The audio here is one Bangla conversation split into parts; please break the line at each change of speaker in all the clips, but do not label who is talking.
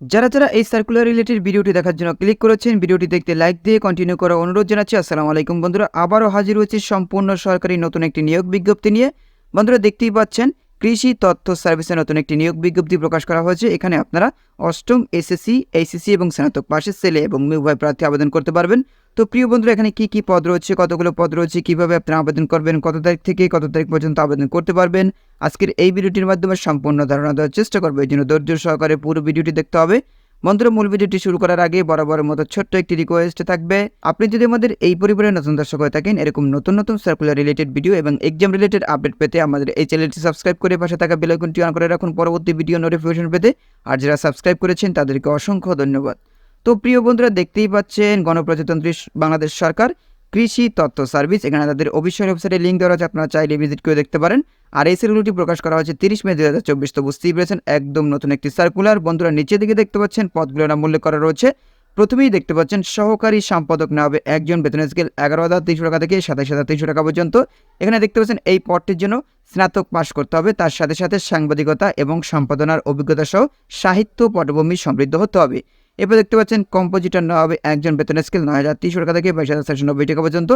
যারা যারা এই সার্কুলার রিলেটেড ভিডিওটি দেখার জন্য ক্লিক করেছেন, ভিডিওটি দেখতে লাইক দিয়ে কন্টিনিউ করার অনুরোধ জানাচ্ছি। আসসালামু আলাইকুম বন্ধুরা, আবারও হাজির হয়েছে সম্পূর্ণ সরকারি নতুন একটি নিয়োগ বিজ্ঞপ্তি নিয়ে। বন্ধুরা, দেখতেই পাচ্ছেন কৃষি তথ্য সার্ভিসের নতুন একটি নিয়োগ বিজ্ঞপ্তি প্রকাশ করা হয়েছে। এখানে আপনারা অষ্টম এসএসসি, এইচএসসি এবং স্নাতক পাশের সেলে এবং উভয় প্রার্থী আবেদন করতে পারবেন। তো প্রিয় বন্ধুরা, এখানে কি কি পদ রয়েছে, কতগুলো পদ রয়েছে, কীভাবে আপনারা আবেদন করবেন, কত তারিখ থেকে কত তারিখ পর্যন্ত আবেদন করতে পারবেন, আজকের এই ভিডিওটির মাধ্যমে সম্পূর্ণ ধারণা দেওয়ার চেষ্টা করব। এই জন্য ধৈর্য সহকারে পুরো ভিডিওটি দেখতে হবে। বন্ধুরা মূল ভিডিওটি শুরু করার আগে বরাবরের মতো ছোট্ট একটি রিকোয়েস্ট থাকবে। আপনি যদি আমাদের এই পরিবারের নতুন দর্শক হয়ে থাকেন, এরকম নতুন নতুন সার্কুলার রিলেটেড ভিডিও এবং এক্সাম রিলেটেড আপডেট পেতে আমাদের এই চ্যানেলটি সাবস্ক্রাইব করে পাশে থাকা বেলাইকনটি অন করে রাখুন। পরবর্তী ভিডিও নোটিফিকেশন পেতে আর যারা সাবস্ক্রাইব করেছেন, তাদেরকে অসংখ্য ধন্যবাদ। তো প্রিয় বন্ধুরা, দেখতেই পাচ্ছেন গণপ্রজাতন্ত্রী বাংলাদেশ সরকার কৃষি তথ্য সার্ভিস, এখানে তাদের অফিসিয়াল ওয়েবসাইটে লিঙ্ক দেওয়া আছে আপনারা চাইলে ভিজিট করে দেখতে পারেন। আর এই সার্কুলারটি প্রকাশ করা হয়েছে তিরিশ মে দুই হাজার চব্বিশ, তো বুঝতেই পেরেছেন, একদম নতুন একটি সার্কুলার বন্ধুরা, নিচের দিকে দেখতে পাচ্ছেন পদগুলোর নাম উল্লেখ করা রয়েছে। প্রথমেই দেখতে পাচ্ছেন, সহকারী সম্পাদক না হবে একজন বেতন স্কেল এগারো হাজার তিনশো টাকা থেকে সাতাশ হাজার তিনশো টাকা পর্যন্ত। এখানে দেখতে পাচ্ছেন, এই পদটির জন্য স্নাতক পাশ করতে হবে, তার সাথে সাথে সাংবাদিকতা এবং সম্পাদনার অভিজ্ঞতা সহ সাহিত্য পটভূমি সমৃদ্ধ হতে হবে। এরপর দেখতে পাচ্ছেন কম্পোজিটার নেওয়া হবে একজন বেতন স্কেল নয় হাজার তিনশো টাকা থেকে বাইশ হাজার চারশো নব্বই টাকা পর্যন্ত।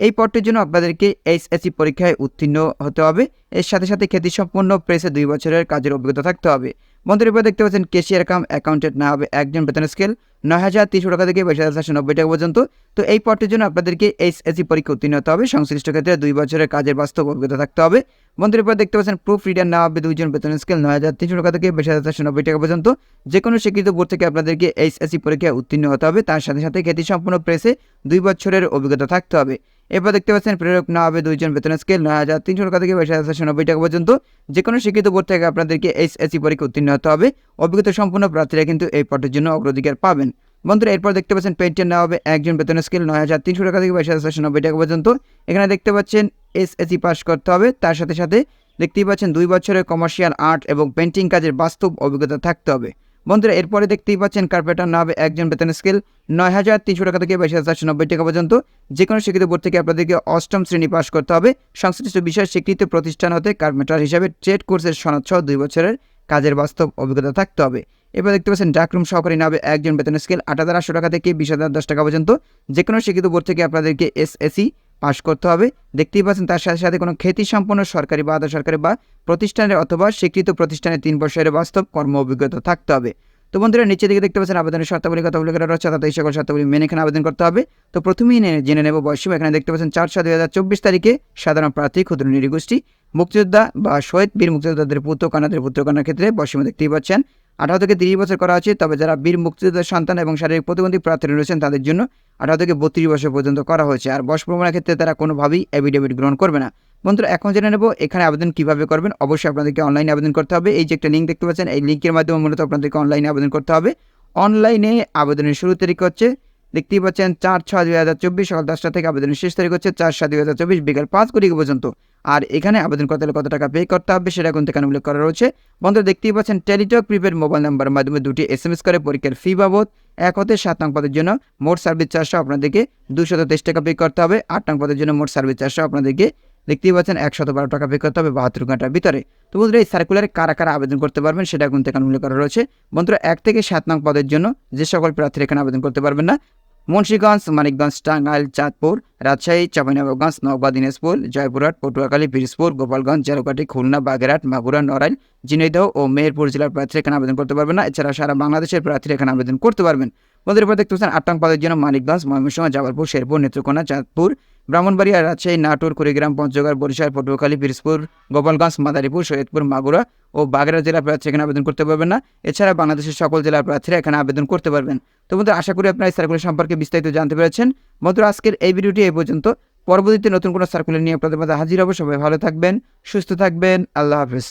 এই পদটির জন্য আপনাদেরকে এইচএসসি পরীক্ষায় উত্তীর্ণ হতে হবে। এর সাথে সাথে খ্যাতিসম্পন্ন প্রেসে দুই বছরের কাজের অভিজ্ঞতা থাকতে হবে। বন্ধুর দেখতে পাচ্ছেন কেশিয়ার কাম অ্যাকাউন্টেন্ট না হবে একজন বেতন স্কেল নয় হাজার তিনশো টাকা থেকে বাইশ হাজার চারশো নব্বই টাকা পর্যন্ত। তো এই পদটির জন্য আপনাদেরকে এইচএসসি পরীক্ষা উত্তীর্ণ হতে হবে। সংশ্লিষ্ট ক্ষেত্রে দুই বছরের কাজের বাস্তব অভিজ্ঞতা থাকতে হবে। বন্ধুর, এরপর দেখতে পাচ্ছেন প্রুফ রিডার না হবে দুইজন বেতন স্কেল নয় হাজার তিনশো টাকা থেকে বাইশ হাজার চারশো নব্বই টাকা পর্যন্ত। যে কোনো স্বীকৃত বোর্ড থেকে আপনাদেরকে এইচএসসি পরীক্ষায় উত্তীর্ণ হতে হবে। তার সাথে সাথে খ্যাতিসম্পন্ন প্রেসে দুই বছরের অভিজ্ঞতা থাকতে হবে। এরপর দেখতে পাচ্ছেন, প্রেরক না হবে দুইজন বেতন স্কেল নয় হাজার তিনশো টাকা থেকে বাইশ হাজার চারশো নব্বই টাকা পর্যন্ত। যে কোনো শিক্ষিত বোর্ড থেকে আপনাদেরকে এইচএসসি পরীক্ষা উত্তীর্ণ হতে হবে। অভিজ্ঞতা সম্পন্ন প্রার্থীরা কিন্তু এই পটের জন্য অগ্রাধিকার পাবেন। বন্ধুরা, এরপর দেখতে পাচ্ছেন পেন্টের না হবে একজন বেতনের স্কেল নয় হাজার তিনশো টাকা থেকে বাইশ হাজার চারশো নব্বই টাকা পর্যন্ত। এখানে দেখতে পাচ্ছেন এসএসসি পাস করতে হবে। তার সাথে সাথে দেখতেই পাচ্ছেন দুই বছরের কমার্শিয়াল আর্ট এবং পেন্টিং কাজের বাস্তব অভিজ্ঞতা থাকতে হবে। বন্ধুরা, এরপরে দেখতেই পাচ্ছেন কার্পেটার না হবে একজন বেতনের স্কেল নয় হাজার তিনশো টাকা থেকে বাইশ হাজার চারশো নব্বই টাকা পর্যন্ত। যে কোনো শিক্ষিত বোর্ড থেকে আপনাদেরকে অষ্টম শ্রেণি পাস করতে হবে। সংশ্লিষ্ট বিষয় স্বীকৃত প্রতিষ্ঠান হতে কার্পেটার হিসাবে ট্রেড কোর্সের সনদ সহ দুই বছরের কাজের বাস্তব অভিজ্ঞতা থাকতে হবে। এবার দেখতে পাচ্ছেন ডাকরুম সহকারী নাবে একজন বেতন স্কেল আট হাজার আটশো টাকা থেকে বিশ হাজার দশ টাকা পর্যন্ত। যে কোনো শিক্ষিত বোর্ড থেকে আপনাদেরকে এসএসসি পাস করতে হবে। দেখতেই পাচ্ছেন, তার সাথে সাথে কোনো খ্যাতি সম্পন্ন সরকারি বা আধা সরকারি বা প্রতিষ্ঠানের অথবা স্বীকৃত প্রতিষ্ঠানের তিন বছরের বাস্তব কর্ম অভিজ্ঞতা থাকতে হবে। তো বন্ধুরা নিচে দিকে দেখতে পাচ্ছেন, আবেদনের শর্তাবলী কথা উল্লেখ রয়েছে, অর্থাৎ এই সকল শর্তাবলী মেনে এখানে আবেদন করতে হবে। তো প্রথমেই জেনে নেব বয়সীমা এখানে দেখতে পাচ্ছেন, চার সাত দুই হাজার চব্বিশ তারিখে সাধারণ প্রার্থী ক্ষুদ্র নিরীগোষ্ঠী মুক্তিযোদ্ধা বা শহীদ বীর মুক্তিযোদ্ধাদের পুত্র, কন্যাদের পুত্র, কন্যার ক্ষেত্রে বয়সীমা দেখতেই পাচ্ছেন। আঠারো থেকে তিরিশ বছর করা হয়েছে তবে যারা বীর মুক্তিযোদ্ধার সন্তান এবং শারীরিক প্রতিবন্ধী প্রার্থী রয়েছেন, তাদের জন্য আঠারো থেকে বত্রিশ বছর পর্যন্ত করা হয়েছে। আর বয়স প্রমাণের ক্ষেত্রে তারা কোনোভাবেই অ্যাভিডেভিট গ্রহণ করবে না। বন্ধুরা, এখন জেনে নেব এখানে আবেদন কীভাবে করবেন। অবশ্যই আপনাদেরকে অনলাইনে আবেদন করতে হবে। এই যে একটা লিঙ্ক দেখতে পাচ্ছেন, এই লিঙ্কের মাধ্যমে মূলত আপনাদেরকে অনলাইনে আবেদন করতে হবে। অনলাইনে আবেদনের শুরু তারিখ হচ্ছে দেখতেই পাচ্ছেন চার ছয় দুই হাজার চব্বিশ সকাল দশটা থেকে আবেদনের শেষ তারিখ হচ্ছে চার সাত দুই হাজার চব্বিশ বিকাল পাঁচ কোটি পর্যন্ত। আর এখানে আবেদন করতে হলে কত টাকা পে করতে হবে সেটা এখানে উল্লেখ করা রয়েছে। বন্ধুরা, দেখতেই পাচ্ছেন টেলিটক প্রিপেড মোবাইল নাম্বারের মাধ্যমে দুটি এস এম এস করে পরীক্ষার ফি বাবদ এক হতে সাত নং পদের জন্য মোট সার্ভিস চারশো আপনাদেরকে দুশত তেইশ টাকা পে করতে হবে। আট নং পদের জন্য মোট সার্ভিস চারশো আপনাদেরকে দেখতেই পাচ্ছেন একশত বারো টাকা পে করতে হবে বাহাত্তর ঘণ্টার ভিতরে। তো বন্ধুরা, এই সার্কুলারে কারা কারা আবেদন করতে পারবেন সেটা এখানে উল্লেখ করা রয়েছে। বন্ধুরা, এক থেকে সাত নং পদের জন্য যে সকল প্রার্থীরা এখানে আবেদন করতে পারবেন না মুন্সীগঞ্জ, মানিকগঞ্জ, টাঙ্গাইল, চাঁদপুর, রাজশাহী, চাঁপাইনবাবগঞ্জ, নওগাঁ, দিনাজপুর, জয়পুরহাট, পটুয়াখালী, পিরিজপুর, গোপালগঞ্জ ঝালকাঠি খুলনা, বাগেরহাট, মাগুরা, নড়াইল, ঝিনাইদহ ও মেহেরপুর জেলার প্রার্থীরা এখানে আবেদন করতে পারবেন না। এছাড়া সারা বাংলাদেশের প্রার্থীরা এখানে আবেদন করতে পারবেন। বন্ধুরা দেখতে পাচ্ছেন আটটাং পদের জন্য মানিকগঞ্জ, ময়মনসিংহ জাবালপুর শেরপুর, নেত্রকোনা, চাঁদপুর ব্রাহ্মণবাড়িয়া রাজশাহী, নাটোর, কুড়িগ্রাম, পঞ্চগড়, বরিশাল, পটুয়াখালী, পিরোজপুর, গোপালগঞ্জ, মাদারীপুর, সৈয়দপুর, মাগুরা ও বাগেরা জেলা প্রার্থী এখানে আবেদন করতে পারবেন না। এছাড়া বাংলাদেশের সকল জেলার প্রার্থীরা এখানে আবেদন করতে পারবেন। তো বন্ধু আশা করি আপনারা এই সার্কুলার সম্পর্কে বিস্তারিত জানতে পেরেছেন। বন্ধুরা, আজকের এই ভিডিওটি এই পর্যন্ত। পরবর্তীতে নতুন কোনো সার্কুলার নিয়ে আপনাদের মধ্যে হাজির হবে। সবাই ভালো থাকবেন, সুস্থ থাকবেন। আল্লাহ হাফেজ।